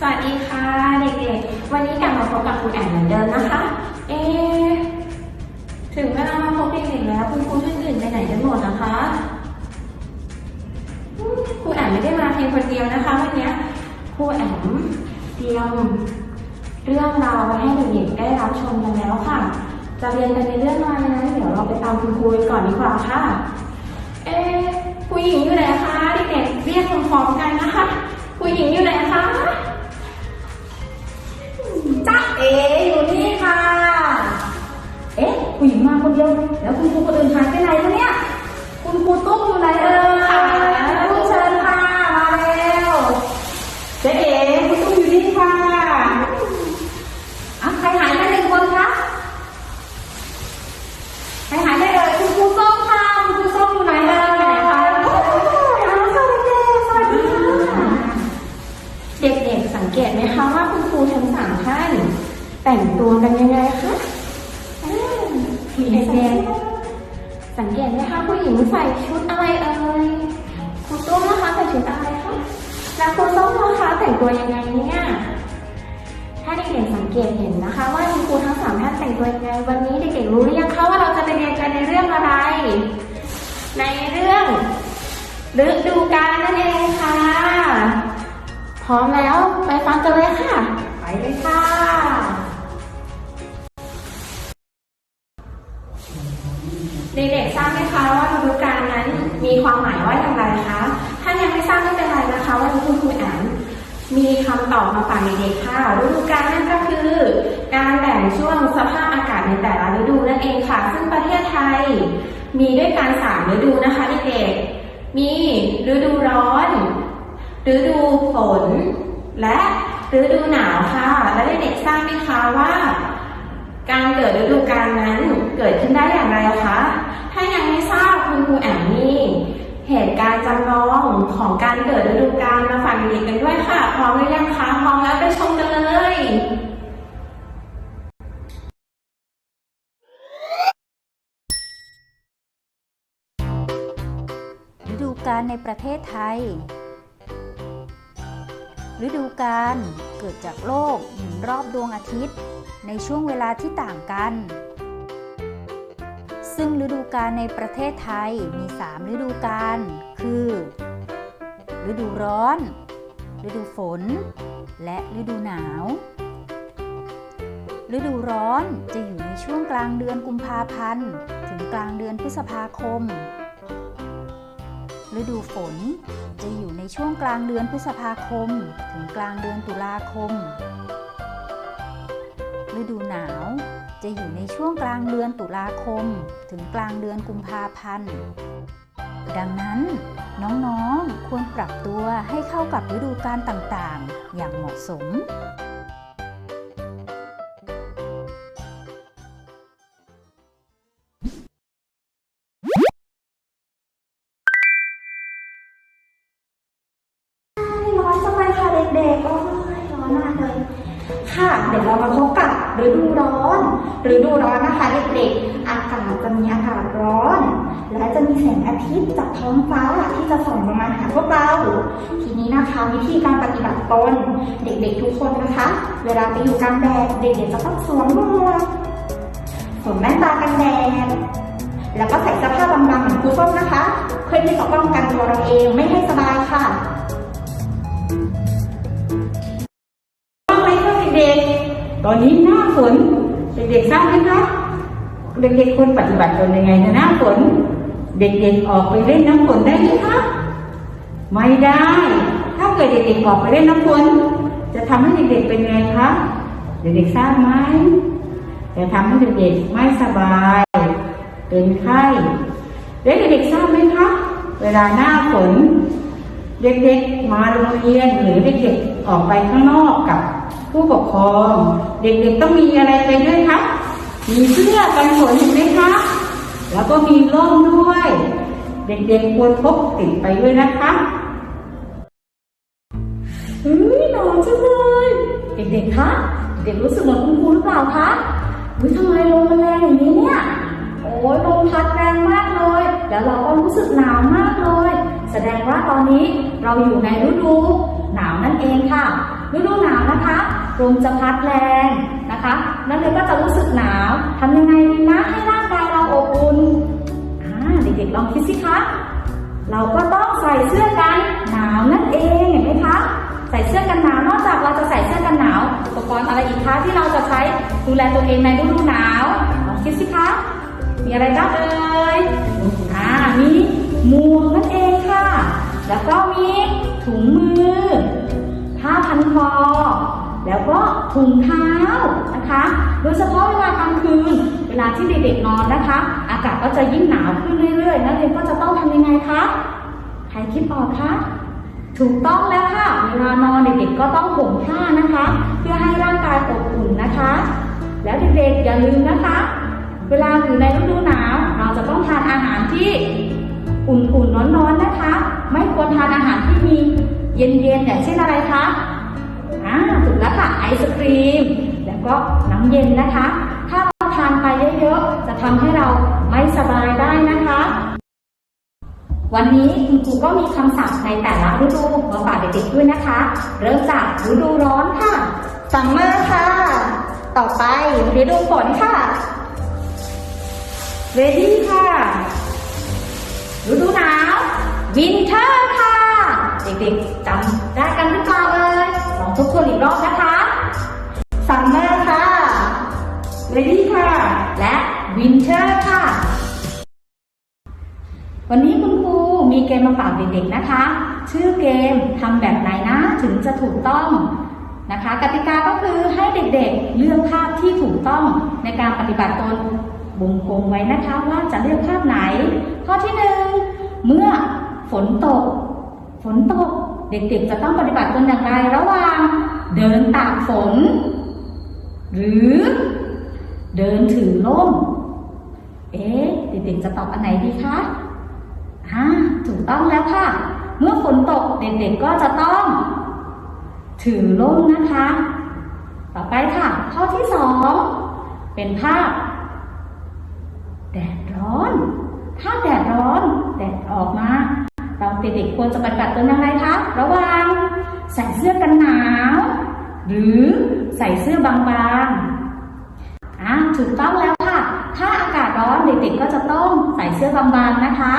สวัสดีค่ะเด็กๆ วันนี้กลับมาพบกับครูแอนเหมือนเดิมนะคะ เอ๊ถึงเวลามาพบเด็กๆแล้ว คุณครูท่านอื่นไปไหนกันหมดนะคะครูแอนไม่ได้มาเพียงคนเดียวนะคะวันนี้ครูแอนเตรียมเรื่องราวไว้ให้เด็กๆได้รับชมกันแล้วค่ะ จะเรียนกันในเรื่องอะไรนะเดี๋ยวเราไปตามคุณครูกันก่อนดีกว่าค่ะ เอ๊ผู้หญิงอยู่ไหนคะเด็กๆเรียกพร้อมๆกันนะคะผู้หญิงอยู่ไหนคะ เอ๋อยู่นี่ค่ะ เอ๊ะผู้หญิงมาคนเดียว แล้วคุณครูคนอื่นหายไปไหนคะเนี่ย คุณครูตุ้มอยู่ไหนเอ่ยคุณเชิญค่ะ มาแล้วเจ๊เอ๋คุณตุ้มอยู่นี่ค่ะอะใครหายไปหนึ่งคนคะใครหายไปเอ่ยคุณครูส้มค่ะคุณครูส้มอยู่ไหนเอ่ยไหนคะโอ้สวัสดีสวัสดีค่ะ เด็กๆ สังเกตไหมคะว่าคุณครูทั้งสามท่าน แต่งตัวกันยังไงคะอ่าเด็กๆสังเกตไหมคะผู้หญิงใส่ชุดอะไรเอ่ยครูตุ้มนะคะใส่ชุดอะไรคะแล้วครูส้มนะคะแต่งตัวยังไงเนี่ยถ้าเด็กๆสังเกตเห็นนะคะ ว่าคุณครูทั้งสามท่านแต่งตัวยังไงวันนี้เด็กๆรู้หรือยังคะว่าเราจะไปเรียนกันในเรื่องอะไร ในเรื่องฤดูกาลนั่นเองค่ะพร้อมแล้วไปฟังกันเลยค่ะ ไปเลยค่ะ มีความหมายว่าอย่างไรคะ ถ้ายังไม่ทราบไม่เป็นไรนะคะ วันนี้คุณครูแอนมีคำตอบมาฝากเด็กๆค่ะฤดูกาลนั่นก็คือ การแบ่งช่วงสภาพอากาศในแต่ละฤดูนั่นเองค่ะ ซึ่งประเทศไทย มีด้วยกันสามฤดูนะคะเด็กๆมีฤดูร้อนฤดูฝน และฤดูหนาวค่ะ และเด็กๆทราบไหมคะว่า การเกิดฤดูกาลนั้นเกิดขึ้นได้อย่างไรคะ ถ้ายังไม่ทราบคุณครูแอมมีเหตุ การจำลองของการเกิดฤดูกาลมาฝากเด็กกันด้วยค่ะ พร้อมหรือยังคะ พร้อมแล้วไปชมกันเลยฤดูกาลในประเทศไทย ฤดูกาลเกิดจากโลกหมุนรอบดวงอาทิตย์ ในช่วงเวลาที่ต่างกัน ฤดูกาลในประเทศไทยมี 3 ฤดูกาลคือ ฤดูร้อน ฤดูฝน และฤดูหนาว ฤดูร้อนจะอยู่ในช่วงกลางเดือนกุมภาพันธ์ ถึงกลางเดือนพฤษภาคม ฤดูฝนจะอยู่ในช่วงกลางเดือนพฤษภาคม ถึงกลางเดือนตุลาคม ฤดูหนาว จะอยู่ในช่วงกลางเดือนตุลาคม ถึงกลางเดือนกุมภาพันธ์ ดังนั้น น้องๆ ควรปรับตัวให้เข้ากับฤดูกาลต่างๆ อย่างเหมาะสมร้อนจังเลยค่ะเด็กๆโอ้ยร้อนมากเลย ค่ะ เดี๋ยวเรามาพบกับ ฤดูร้อนฤดูร้อนนะคะเด็กๆ อากาศจะมีอากาศร้อน และจะมีแสงอาทิตย์จากท้องฟ้าที่จะส่องลงมาหาพวกเรา ทีนี้นะคะวิธีการปฏิบัติตนเด็กๆทุกคนนะคะ เวลาไปอยู่กลางแดดเด็กๆจะต้องสวมหมวกสวมแว่นตากันแดดแล้วก็ใส่เสื้อผ้าบางๆเหมือนครูส้มนะคะ เพื่อที่จะป้องกันตัวเราเองไม่ให้สบายค่ะ ตอนนี้หน้าฝนเด็กๆทราบไหมคะเด็กๆควรปฏิบัติตนยังไงในหน้าฝนเด็กๆออกไปเล่นน้ำฝนได้ไหมคะไม่ได้ ถ้าเกิดเด็กๆออกไปเล่นน้ำฝนจะทำให้เด็กๆเป็นไงคะเด็กๆทราบไหมจะทำให้เด็กๆไม่สบาย เป็นไข้แล้วเด็กๆทราบไหมคะเวลาหน้าฝน เด็กๆมาโรงเรียนหรือเด็กๆ ออกไปข้างนอกกับผู้ปกครอง เด็กๆต้องมีอะไรไปด้วยคะมีเสื้อกันฝนเห็นไหมคะ แล้วก็มีร่มด้วย เด็กๆควรพกติดไปด้วยนะคะเฮ้ยหนอนจังเลย เด็กๆคะเด็กรู้สึกเหมือนคุณครูหรือเปล่าคะเฮ้ยทำไมลมมันแรงอย่างนี้เนี่ยโอ้ยลมพัดแรงมากเลย แล้วเราก็รู้สึกหนาวมากเลย แสดงว่าตอนนี้เราอยู่ในฤดู หนาวนั่นเองค่ะ ฤดูหนาวนะคะลมจะพัดแรงนะคะ นักเรียนก็จะรู้สึกหนาวทำยังไงดีนะให้ร่างกายเราอบอุ่นอ่าเด็กๆลองคิดสิคะเราก็ต้องใส่เสื้อกันหนาวนั่นเองเห็นไหมคะใส่เสื้อกันหนาวนอกจากเราจะใส่เสื้อกันหนาวอุปกรณ์อะไรอีกคะที่เราจะใช้ดูแลตัวเองในฤดูหนาวลองคิดสิคะมีอะไรบ้างเอ่ยอ่ามีหมวกนั่นเองค่ะ แล้วก็มีถุงมือ พันคอ แล้วก็ถุงเท้านะคะ โดยเฉพาะเวลากลางคืน เวลาที่เด็กๆนอนนะคะ อากาศก็จะยิ่งหนาวขึ้นเรื่อยๆนักเรียนก็จะต้องทำยังไงคะ ใครคิดออกคะถูกต้องแล้วค่ะ เวลานอนเด็กๆก็ต้องห่มผ้านะคะ เพื่อให้ร่างกายอบอุ่นนะคะ แล้วเด็กๆอย่าลืมนะคะ เวลาอยู่ในฤดูหนาว เราจะต้องทานอาหารที่อุ่นๆร้อนๆนะคะ ไม่ควรทานอาหารที่มีเย็นๆอย่างเช่นอะไรคะ ถูกแล้วค่ะไอศครีม แล้วก็น้ำเย็นนะคะ ถ้าเราทานไปเยอะๆ จะทำให้เราไม่สบายได้นะคะ วันนี้คุณครูก็มีคำศัพท์ในแต่ละฤดูมาฝากเด็กๆด้วยนะคะ เริ่มจากฤดูร้อนค่ะซัมเมอร์ค่ะ ต่อไปฤดูฝนค่ะเรดี้ค่ะ ฤดูหนาววินเทอร์ค่ะ เด็กๆจำได้กันหรื ทบทวนอีกรอบนะคะซัมเมอร์ค่ะเรดี้ค่ะ และวินเทอร์ค่ะ วันนี้คุณครูมีเกมมาฝากเด็กๆนะคะ ชื่อเกมทำแบบไหนนะถึงจะถูกต้องนะคะ กติกาก็คือให้เด็กๆเลือกภาพที่ถูกต้องในการปฏิบัติตนวงกลมไว้นะคะว่าจะเลือกภาพไหน ข้อที่หนึ่งเมื่อฝนตก ฝนตก เด็กๆจะต้องปฏิบัติตนอย่างไรระหว่างเดินตากฝน หรือเดินถือร่ม เอ๊ะเด็กๆจะตอบอันไหนดีคะอ่าถูกต้องแล้วค่ะ เมื่อฝนตกเด็กๆก็จะต้อง ถือร่มนะคะ ต่อไปค่ะ ข้อที่สองเป็นภาพ แดดร้อนถ้าแดดร้อน แดดออกมา เราเด็กๆควรจะปฏิบัติตัวยังไงคะ ระว่างใส่เสื้อกันหนาว หรือใส่เสื้อบางๆอ่าถูกต้องแล้วค่ะ ถ้าอากาศร้อนเด็กๆก็จะต้องใส่เสื้อบางๆนะคะ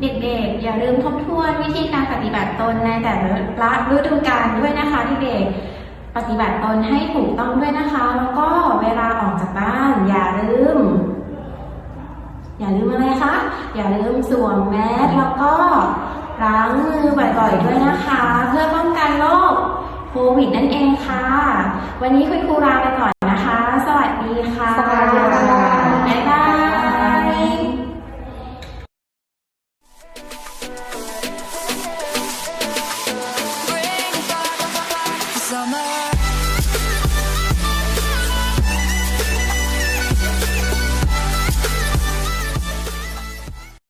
เด็กๆ อย่าลืมทบทวนวิธีการปฏิบัติตนในแต่ละฤดูกาลด้วยนะคะเด็กๆ ปฏิบัติตนให้ถูกต้องด้วยนะคะ แล้วก็เวลาออกจากบ้าน อย่าลืม อย่าลืมอะไรคะ อย่าลืม สวมแมสแล้วก็ล้างมือบ่อยๆด้วยนะคะ เพื่อป้องกันโรคโควิดนั่นเองค่ะ วันนี้คุณครูลาไปก่อน